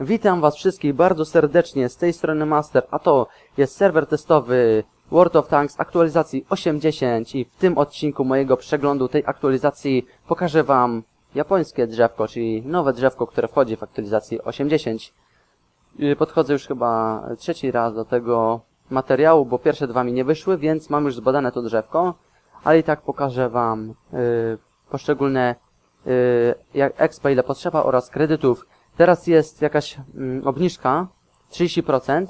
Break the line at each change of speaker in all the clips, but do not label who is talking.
Witam Was wszystkich bardzo serdecznie z tej strony Master, a to jest serwer testowy World of Tanks aktualizacji 8.10 i w tym odcinku mojego przeglądu tej aktualizacji pokażę Wam japońskie drzewko, czyli nowe drzewko, które wchodzi w aktualizacji 8.10. Yy, Podchodzę już chyba trzeci raz do tego materiału, bo pierwsze dwa mi nie wyszły, więc mam już zbadane to drzewko, ale i tak pokażę Wam yy, poszczególne yy, jak expa ile potrzeba oraz kredytów. Teraz jest jakaś mm, obniżka 30%.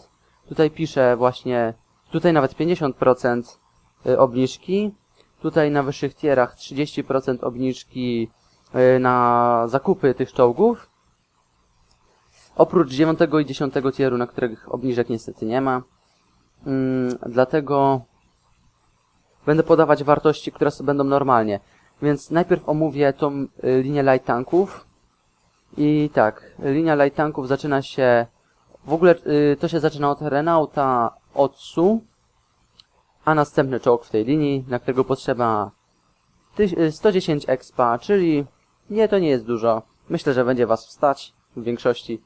Tutaj piszę właśnie, tutaj nawet 50% y, obniżki. Tutaj na wyższych tierach 30% obniżki y, na zakupy tych czołgów. Oprócz 9 i 10 tieru, na których obniżek niestety nie ma. Mm, dlatego będę podawać wartości, które będą normalnie. Więc najpierw omówię tą y, linię light tanków. I tak, linia light tanków zaczyna się, w ogóle y, to się zaczyna od Renauta Otsu, a następny czołg w tej linii, na którego potrzeba tyś, y, 110 expa, czyli nie, to nie jest dużo. Myślę, że będzie was wstać w większości.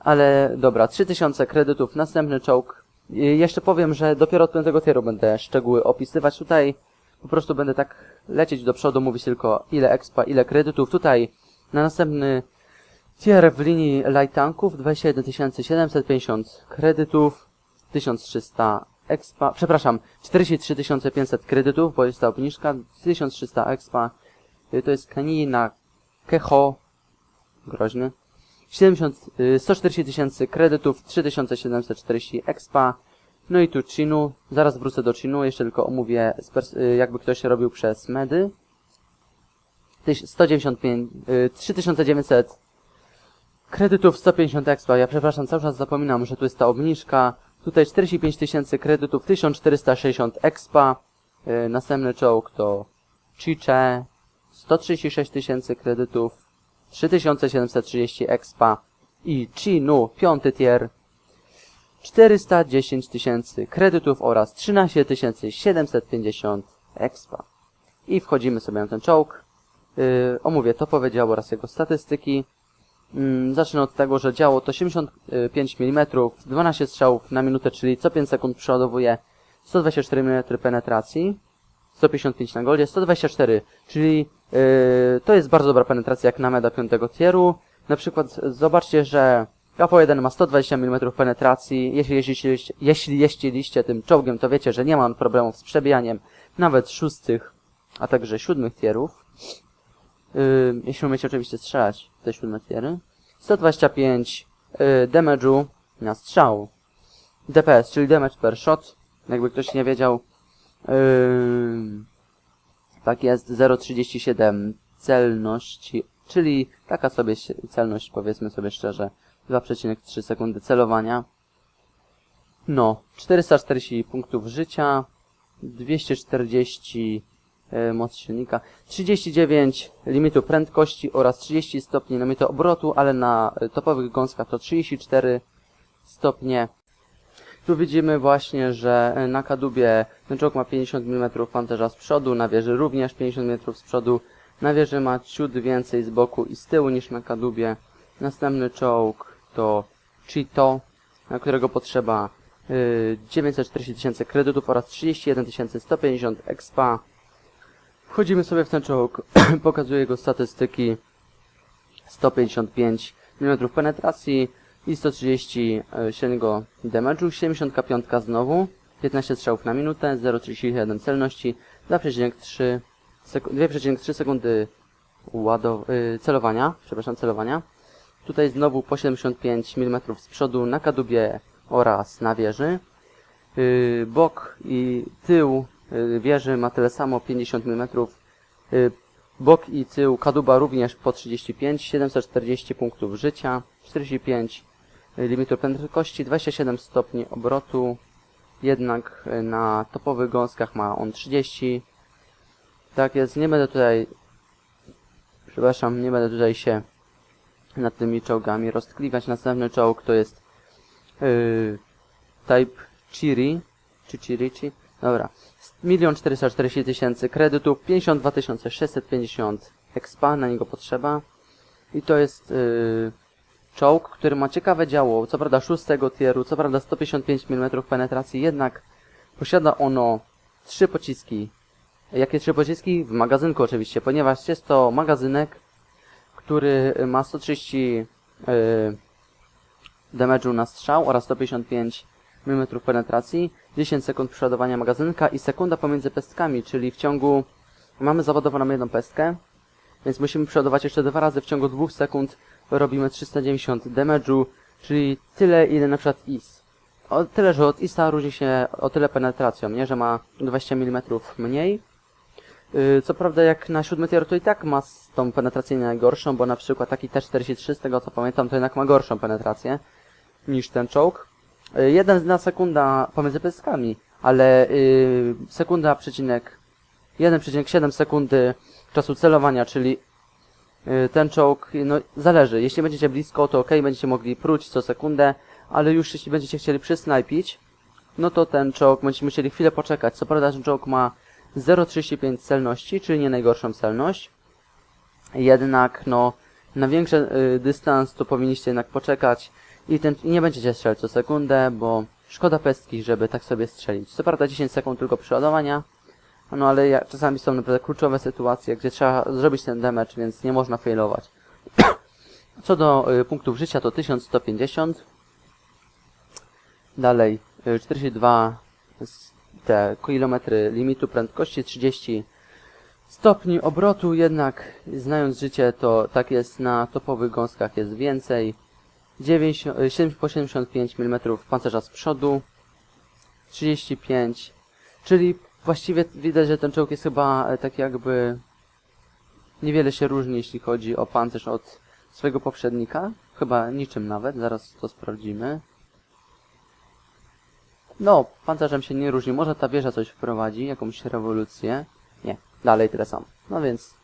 Ale dobra, 3000 kredytów, następny czołg. Y, jeszcze powiem, że dopiero od 5 tieru będę szczegóły opisywać. Tutaj po prostu będę tak lecieć do przodu, mówić tylko ile expa, ile kredytów. Tutaj na następny Tier w linii light tanków 21 750 kredytów, 1300 expa, przepraszam, 43 500 kredytów, bo jest ta obniżka, 1300 expa, y, to jest kanina Keho, groźny, 70, y, 140 tysięcy kredytów, 3740 expa, no i tu Chinu, zaraz wrócę do Chinu, jeszcze tylko omówię, y, jakby ktoś robił przez medy, Tyś- 195, y, 3900 Kredytów 150 expa. Ja przepraszam, cały czas zapominam, że tu jest ta obniżka. Tutaj 45 tysięcy kredytów, 1460 expa. Yy, następny czołg to Chiche. 136 tysięcy kredytów, 3730 expa. I Chinu, piąty tier. 410 tysięcy kredytów oraz 13 750 expa. I wchodzimy sobie na ten czołg. Yy, omówię topowe działo oraz jego statystyki. Mm, Zacznę od tego, że działo to 85 mm, 12 strzałów na minutę, czyli co 5 sekund przeładowuje 124 mm penetracji, 155 na goldzie, 124, czyli yy, to jest bardzo dobra penetracja jak na meda 5 tieru. Na przykład zobaczcie, że KV1 ma 120 mm penetracji. Jeśli jeździliście, jeśli jeździliście tym czołgiem, to wiecie, że nie ma on problemów z przebijaniem nawet szóstych, a także siódmych tierów. Yy, jeśli umiecie oczywiście strzelać te siódme tiery. 125 yy, damage'u na strzał. DPS, czyli damage per shot. Jakby ktoś nie wiedział. Yy, tak jest, 0,37 celności, czyli taka sobie celność, powiedzmy sobie szczerze, 2,3 sekundy celowania. No, 440 punktów życia, 240 e, moc silnika, 39 limitu prędkości oraz 30 stopni limitu obrotu, ale na e, topowych gąskach to 34 stopnie. Tu widzimy właśnie, że e, na kadubie ten czołg ma 50 mm pancerza z przodu, na wieży również 50 mm z przodu, na wieży ma ciut więcej z boku i z tyłu niż na kadubie. Następny czołg to Cheeto, na którego potrzeba y, 940 tysięcy kredytów oraz 31 150 expa. Wchodzimy sobie w ten czołg, pokazuję jego statystyki. 155 mm penetracji i 130 e, średniego damage'u, 75 znowu, 15 strzałów na minutę, 0,31 celności, 2,3 sek 2,3 sekundy ładow y, celowania, przepraszam, celowania. Tutaj znowu po 75 mm z przodu na kadubie oraz na wieży. Yy, bok i tył wieży ma tyle samo, 50 mm. Yy, bok i tył kaduba również po 35, 740 punktów życia, 45 limitu prędkości, 27 stopni obrotu. Jednak na topowych gąskach ma on 30. Tak jest, nie będę tutaj, przepraszam, nie będę tutaj się nad tymi czołgami roztkliwać. Następny czołg to jest yy, Type Chiri, czy Chirichi, dobra, 1 440 tysięcy kredytów, 52 650 expa, na niego potrzeba i to jest yy, czołg, który ma ciekawe działo, co prawda szóstego tieru, co prawda 155 mm penetracji, jednak posiada ono trzy pociski. Jakie trzy pociski? W magazynku oczywiście, ponieważ jest to magazynek, który ma 130 yy, damage'u na strzał oraz 155 mm penetracji, 10 sekund przeładowania magazynka i sekunda pomiędzy pestkami, czyli w ciągu mamy załadowaną jedną pestkę, więc musimy przeładować jeszcze dwa razy w ciągu 2 sekund robimy 390 damage'u, czyli tyle ile na przykład IS. O tyle, że od ISa różni się o tyle penetracją, nie? Że ma 20 mm mniej. Yy, co prawda jak na 7 tier to i tak ma tą penetrację najgorszą, bo na przykład taki T-43 z tego co pamiętam to jednak ma gorszą penetrację niż ten czołg. Yy, jeden na sekunda pomiędzy pyskami, ale yy, sekunda przecinek 1,7 sekundy czasu celowania, czyli y, ten czołg, no zależy. Jeśli będziecie blisko, to ok, będziecie mogli pruć co sekundę, ale już jeśli będziecie chcieli przysnajpić, no to ten czołg będziecie musieli chwilę poczekać. Co prawda ten czołg ma 0,35 celności, czyli nie najgorszą celność. Jednak no na większy y, dystans to powinniście jednak poczekać i, ten, i nie będziecie strzelać co sekundę, bo szkoda pestki, żeby tak sobie strzelić. Co prawda 10 sekund tylko przeładowania, no ale ja, czasami są naprawdę kluczowe sytuacje, gdzie trzeba zrobić ten damage, więc nie można failować. Co do y, punktów życia to 1150. Dalej y, 42 s- te kilometry limitu prędkości, 30 stopni obrotu, jednak znając życie to tak jest na topowych gąskach jest więcej. 90, 7 po 75 mm pancerza z przodu, 35, czyli właściwie widać, że ten czołg jest chyba e, tak jakby niewiele się różni, jeśli chodzi o pancerz od swojego poprzednika. Chyba niczym nawet, zaraz to sprawdzimy. No, pancerzem się nie różni. Może ta wieża coś wprowadzi, jakąś rewolucję. Nie, dalej tyle samo. No więc,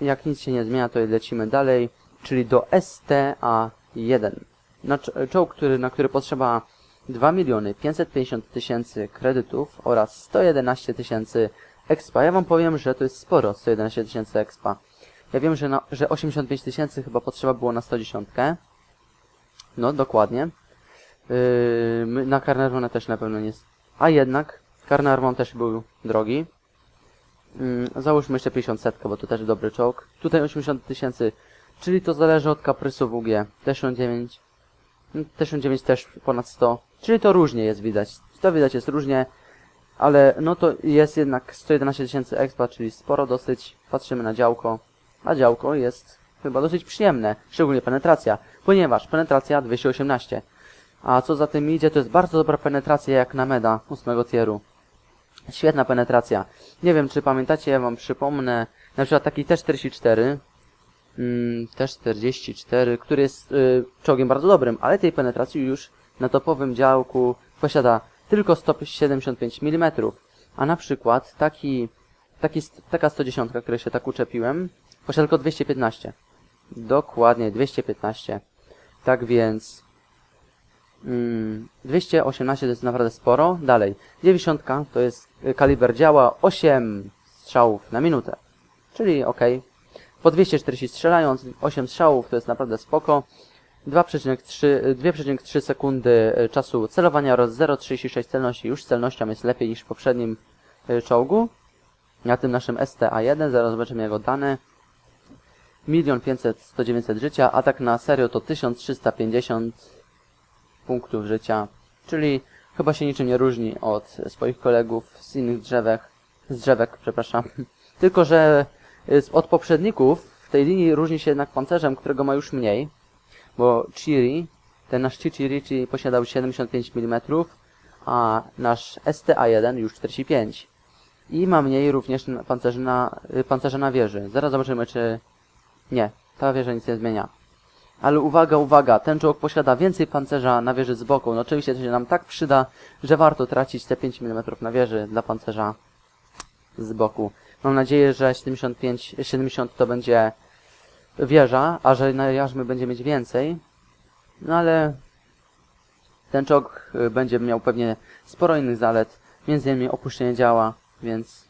jak nic się nie zmienia, to lecimy dalej, czyli do STA-1. No, cz- czołg, który, na który potrzeba 2 miliony 550 tysięcy kredytów oraz 111 tysięcy expa. Ja wam powiem, że to jest sporo, 111 tysięcy expa. Ja wiem, że, na, że 85 tysięcy chyba potrzeba było na 110. No, dokładnie. Yy, na Carnarvona też na pewno nie jest. A jednak, Carnarvon też był drogi. Yy, załóżmy jeszcze 50 setkę, bo to też dobry czołg. Tutaj 80 tysięcy, czyli to zależy od kaprysu WG. T-9 T-9 też ponad 100, czyli to różnie jest widać. To widać jest różnie, ale no to jest jednak 111 tysięcy expa, czyli sporo dosyć. Patrzymy na działko, a działko jest chyba dosyć przyjemne, szczególnie penetracja, ponieważ penetracja 218. A co za tym idzie, to jest bardzo dobra penetracja jak na meda 8 tieru. Świetna penetracja. Nie wiem, czy pamiętacie, ja wam przypomnę, na przykład taki T-44, mm, T-44, który jest y, czołgiem bardzo dobrym, ale tej penetracji już na topowym działku posiada tylko 175 mm. A na przykład taki, taki, taka 110, której się tak uczepiłem, posiada tylko 215. Dokładnie, 215. Tak więc... Mm, 218 to jest naprawdę sporo. Dalej, 90 to jest y, kaliber działa 8 strzałów na minutę. Czyli ok. Po 240 strzelając, 8 strzałów to jest naprawdę spoko. 2,3 y, 2,3 sekundy y, czasu celowania oraz 0,36 celności. Już z celnością jest lepiej niż w poprzednim y, czołgu. Na tym naszym STA1, zaraz zobaczymy jego dane. 1 500 100 900 życia, atak na serio to 1350 punktów życia, czyli chyba się niczym nie różni od swoich kolegów z innych drzewek, z drzewek, przepraszam. Tylko, że od poprzedników w tej linii różni się jednak pancerzem, którego ma już mniej, bo Chiri, ten nasz Chichirichi posiadał 75 mm, a nasz STA1 już 45. I ma mniej również pancerzy na, y, pancerza na wieży. Zaraz zobaczymy, czy... Nie, ta wieża nic nie zmienia. Ale uwaga, uwaga, ten czołg posiada więcej pancerza na wieży z boku. No oczywiście to się nam tak przyda, że warto tracić te 5 mm na wieży dla pancerza z boku. Mam nadzieję, że 75, 70 to będzie wieża, a że na jarzmy będzie mieć więcej. No ale ten czołg y, będzie miał pewnie sporo innych zalet, między innymi opuszczenie działa, więc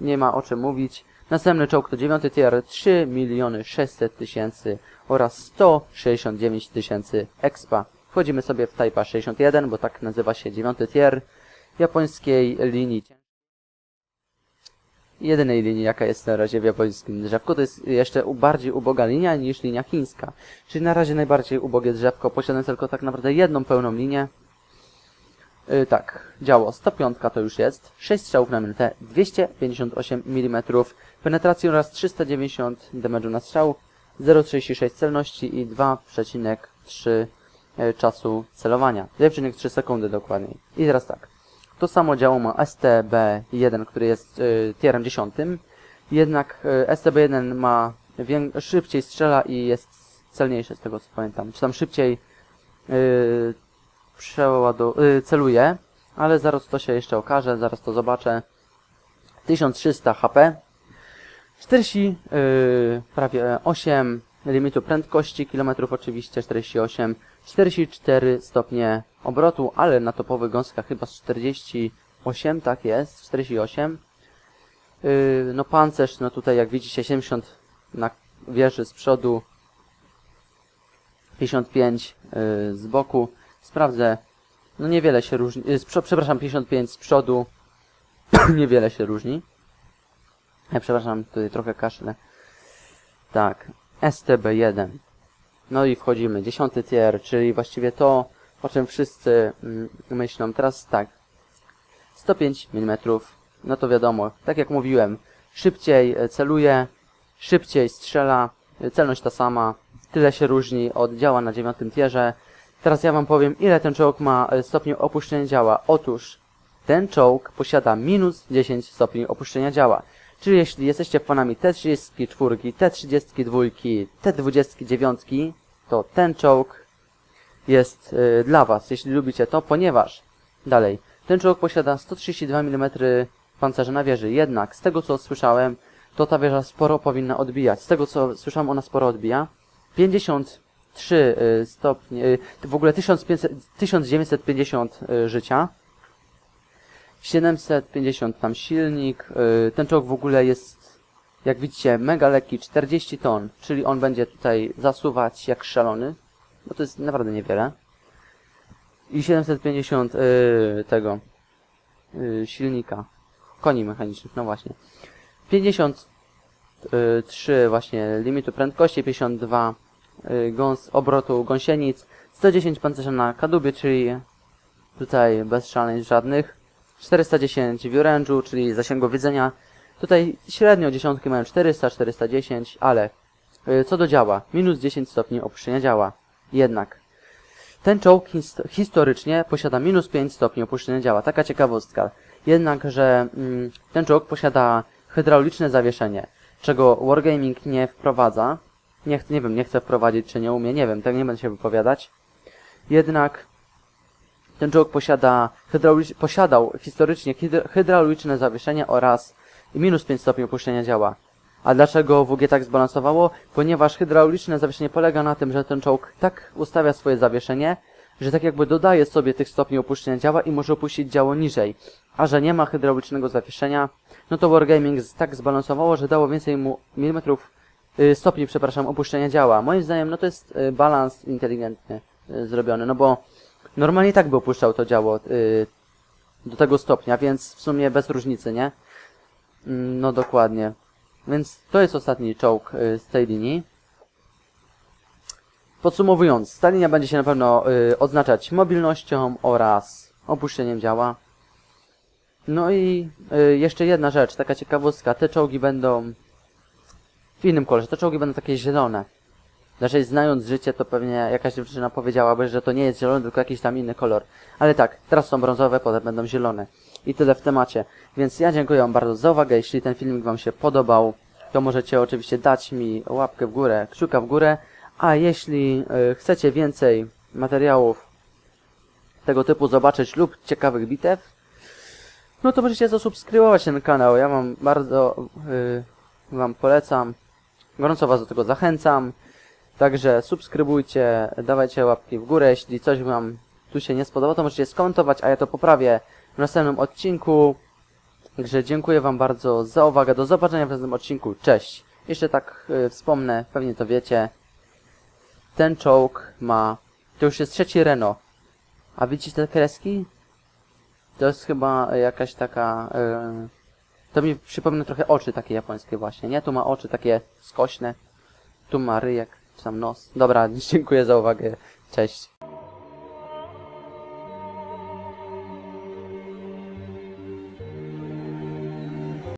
nie ma o czym mówić. Następny czołg to 9 tier 3 miliony 600 tysięcy oraz 169 tysięcy expa. Wchodzimy sobie w Type 61, bo tak nazywa się 9 tier japońskiej linii. Jedynej linii, jaka jest na razie w japońskim drzewku, to jest jeszcze bardziej uboga linia niż linia chińska. Czyli na razie najbardziej ubogie drzewko, posiadając tylko tak naprawdę jedną pełną linię. Yy, tak, działo 105 to już jest, 6 strzałów na minutę, 258 mm penetracji oraz 390 damage'u na strzał, 0,36 celności i 2,3 e, czasu celowania. 2,3 sekundy dokładniej. I teraz tak. To samo działo ma STB1, który jest y, tierem 10. Jednak y, STB1 ma szybciej strzela i jest celniejszy z tego co pamiętam. Czy tam szybciej y, y, celuje, ale zaraz to się jeszcze okaże, zaraz to zobaczę. 1300 HP, 40 y, prawie 8 limitu prędkości, kilometrów oczywiście 48, 44 stopnie obrotu, ale na topowych gąskach chyba z 48, tak jest, 48. Yy, no pancerz, no tutaj jak widzicie 70 na wieży z przodu, 55 yy, z boku. Sprawdzę, no niewiele się różni, yy, z, przepraszam, 55 z przodu, niewiele się różni. Ja przepraszam, tutaj trochę kaszlę. Tak, STB1. No i wchodzimy, 10 tier, czyli właściwie to, o czym wszyscy mm, myślą. Teraz tak, 105 mm, no to wiadomo, tak jak mówiłem, szybciej e, celuje, szybciej strzela, e, celność ta sama, tyle się różni od działa na 9 tierze. Teraz ja wam powiem, ile ten czołg ma e, stopni opuszczenia działa. Otóż, ten czołg posiada minus 10 stopni opuszczenia działa. Czyli jeśli jesteście fanami T-34, T-32, T-29, to ten czołg jest y, dla Was, jeśli lubicie to, ponieważ dalej, ten czołg posiada 132 mm pancerza na wieży, jednak z tego co słyszałem, to ta wieża sporo powinna odbijać. Z tego co słyszałem, ona sporo odbija. 53 y, stopnie, y, w ogóle 1500, 1950 y, życia. 750 tam silnik. Ten czołg w ogóle jest, jak widzicie, mega lekki, 40 ton, czyli on będzie tutaj zasuwać jak szalony. No to jest naprawdę niewiele. I 750 y, tego y, silnika. Koni mechanicznych, no właśnie. 53 właśnie limitu prędkości, 52 y, gąs obrotu gąsienic, 110 pancerza na kadłubie, czyli tutaj bez szaleństw żadnych. 410 w czyli zasięgu widzenia. Tutaj średnio dziesiątki mają 400, 410, ale y, co do działa, minus 10 stopni opuszczenia działa. Jednak ten czołg his historycznie posiada minus 5 stopni opuszczenia działa. Taka ciekawostka. Jednak, że mm, ten czołg posiada hydrauliczne zawieszenie, czego Wargaming nie wprowadza. Nie, nie wiem, nie chce wprowadzić, czy nie umie, nie wiem, tak nie będę się wypowiadać. Jednak ten czołg posiada posiadał historycznie hydra, hydrauliczne zawieszenie oraz minus 5 stopni opuszczenia działa. A dlaczego WG tak zbalansowało? Ponieważ hydrauliczne zawieszenie polega na tym, że ten czołg tak ustawia swoje zawieszenie, że tak jakby dodaje sobie tych stopni opuszczenia działa i może opuścić działo niżej. A że nie ma hydraulicznego zawieszenia, no to Wargaming tak zbalansowało, że dało więcej mu milimetrów, y, stopni, przepraszam, opuszczenia działa. Moim zdaniem, no to jest y, balans inteligentny y, zrobiony, no bo normalnie tak by opuszczał to działo do tego stopnia, więc w sumie bez różnicy, nie? Mm, No dokładnie. Więc to jest ostatni czołg y, z tej linii. Podsumowując, ta linia będzie się na pewno y, odznaczać mobilnością oraz opuszczeniem działa. No i y, jeszcze jedna rzecz, taka ciekawostka. Te czołgi będą w innym kolorze. Te czołgi będą takie zielone. Znaczy, znając życie, to pewnie jakaś dziewczyna powiedziałaby, że to nie jest zielony, tylko jakiś tam inny kolor. Ale tak, teraz są brązowe, potem będą zielone. I tyle w temacie. Więc ja dziękuję Wam bardzo za uwagę. Jeśli ten filmik Wam się podobał, to możecie oczywiście dać mi łapkę w górę, kciuka w górę. A jeśli y, chcecie więcej materiałów tego typu zobaczyć lub ciekawych bitew, no to możecie zasubskrybować ten kanał. Ja Wam bardzo y, Wam polecam. Gorąco Was do tego zachęcam. Także subskrybujcie, dawajcie łapki w górę. Jeśli coś Wam tu się nie spodoba, to możecie skomentować, a ja to poprawię w następnym odcinku. Także dziękuję wam bardzo za uwagę. Do zobaczenia w następnym odcinku. Cześć. Jeszcze tak y, wspomnę, pewnie to wiecie. Ten czołg ma... To już jest trzeci Renault. A widzicie te kreski? To jest chyba jakaś taka... y, to mi przypomina trochę oczy takie japońskie właśnie, nie? Tu ma oczy takie skośne. Tu ma ryjek, czy tam nos. Dobra, dziękuję za uwagę. Cześć.